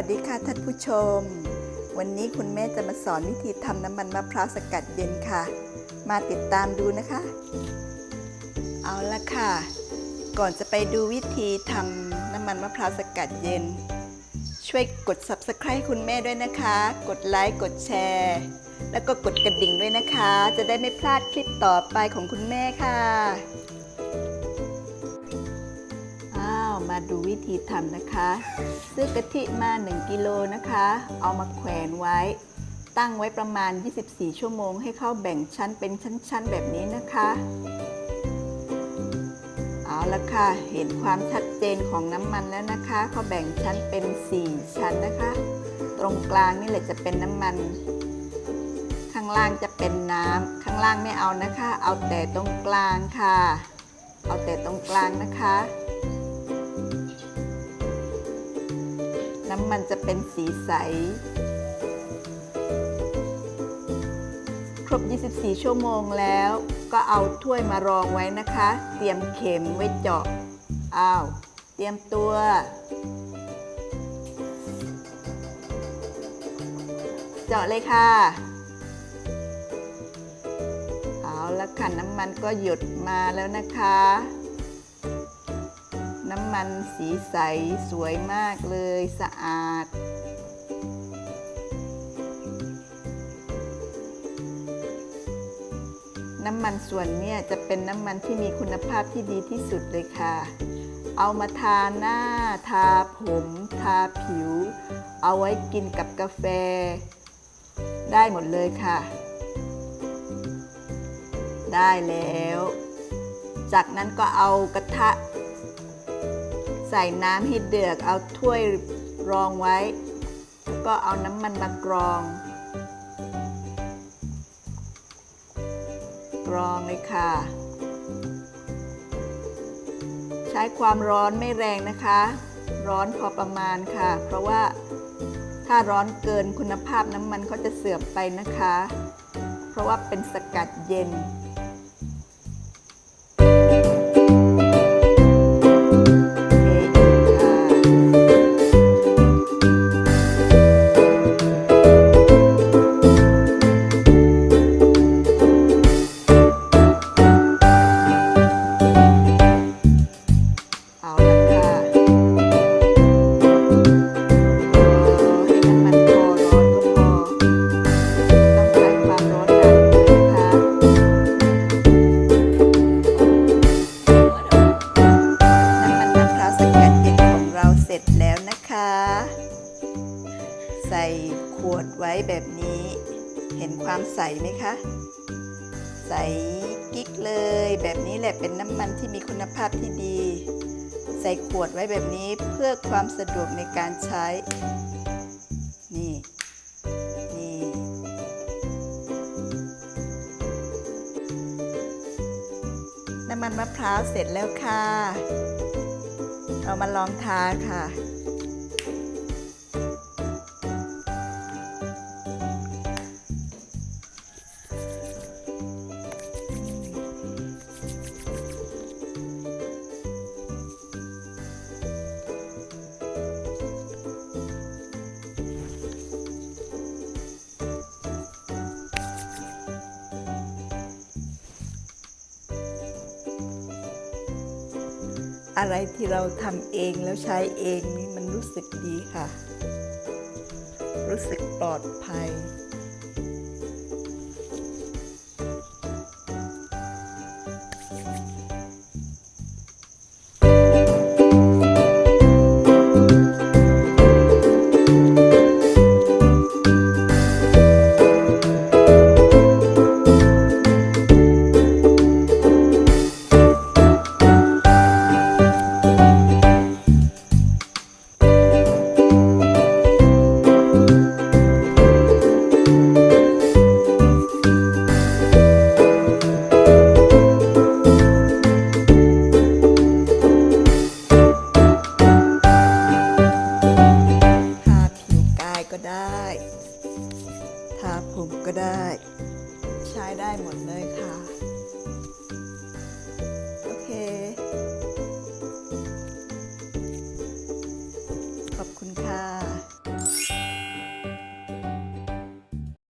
วัสดีค่ะท่านผู้ชม วันนี้คุณแม่จะมาสอนวิธีทำน้ำมันมะพร้าวสกัดเย็นค่ะ มาติดตามดูนะคะ เอาละค่ะ ก่อนจะไปดูวิธีทำน้ำมันมะพร้าวสกัดเย็น ช่วยกด subscribe คุณแม่ด้วยนะคะ กดไลค์กดแชร์ แล้วก็กดกระดิ่งด้วยนะคะ จะได้ไม่พลาดคลิปต่อไปของคุณแม่ค่ะ มาดูวิธีทำนะคะ ซื้อกะทิมา 1 กิโลนะคะ เอามาแขวนไว้ ตั้งไว้ประมาณ 24 ชั่วโมง ให้เขาแบ่งชั้นเป็นชั้นๆ แบบนี้นะคะ เอาละค่ะ เห็นความชัดเจนของน้ำมันแล้วนะคะเขาแบ่งชั้นเป็น 4 ชั้นนะคะ ตรงกลางนี่แหละจะเป็นน้ำมัน ข้างล่างจะเป็นน้ำข้างล่างไม่เอานะคะ เอาแต่ตรงกลางค่ะเอาแต่ตรงกลางนะคะ น้ำมันจะเป็นสีใส ครบ 24 ชั่วโมงแล้ว ก็เอาถ้วยมารองไว้นะคะ เตรียมเข็มไว้เจาะอ้าวเตรียมตัวเจาะเลยค่ะ เอาละค่ะน้ำมันก็หยดมาแล้วนะคะ น้ำมันสีใสสวยมากเลยสะอาด น้ำมันส่วนเนี่ยจะเป็นน้ำมันที่มีคุณภาพที่ดีที่สุดเลยค่ะ เอามาทาหน้า ทาผม ทาผิว เอาไว้กินกับกาแฟ ได้หมดเลยค่ะ ได้แล้ว จากนั้นก็เอากระทะ ใส่น้ำให้เดือดเอาถ้วยรองไว้ แล้วก็เอาน้ำมันมากรอง กรองเลยค่ะ ใช้ความร้อนไม่แรงนะคะ ร้อนพอประมาณค่ะ เพราะว่าถ้าร้อนเกินคุณภาพน้ำมันเขาจะเสื่อมไปนะคะ เพราะว่าเป็นสกัดเย็น ใส่ขวดไว้แบบนี้ เห็นความใสไหมคะ ใสกิ๊กเลยแบบนี้แหละเป็นน้ำมันที่มีคุณภาพที่ดี ใส่ขวดไว้แบบนี้เพื่อความสะดวกในการใช้ นี่นี่น้ำมันมะพร้าวเสร็จแล้วค่ะ เรามาลองทาค่ะ อะไรที่เราทำเองแล้วใช้เองนี่มันรู้สึกดีค่ะ รู้สึกปลอดภัย ก็ได้ ใช้ได้หมดเลยค่ะ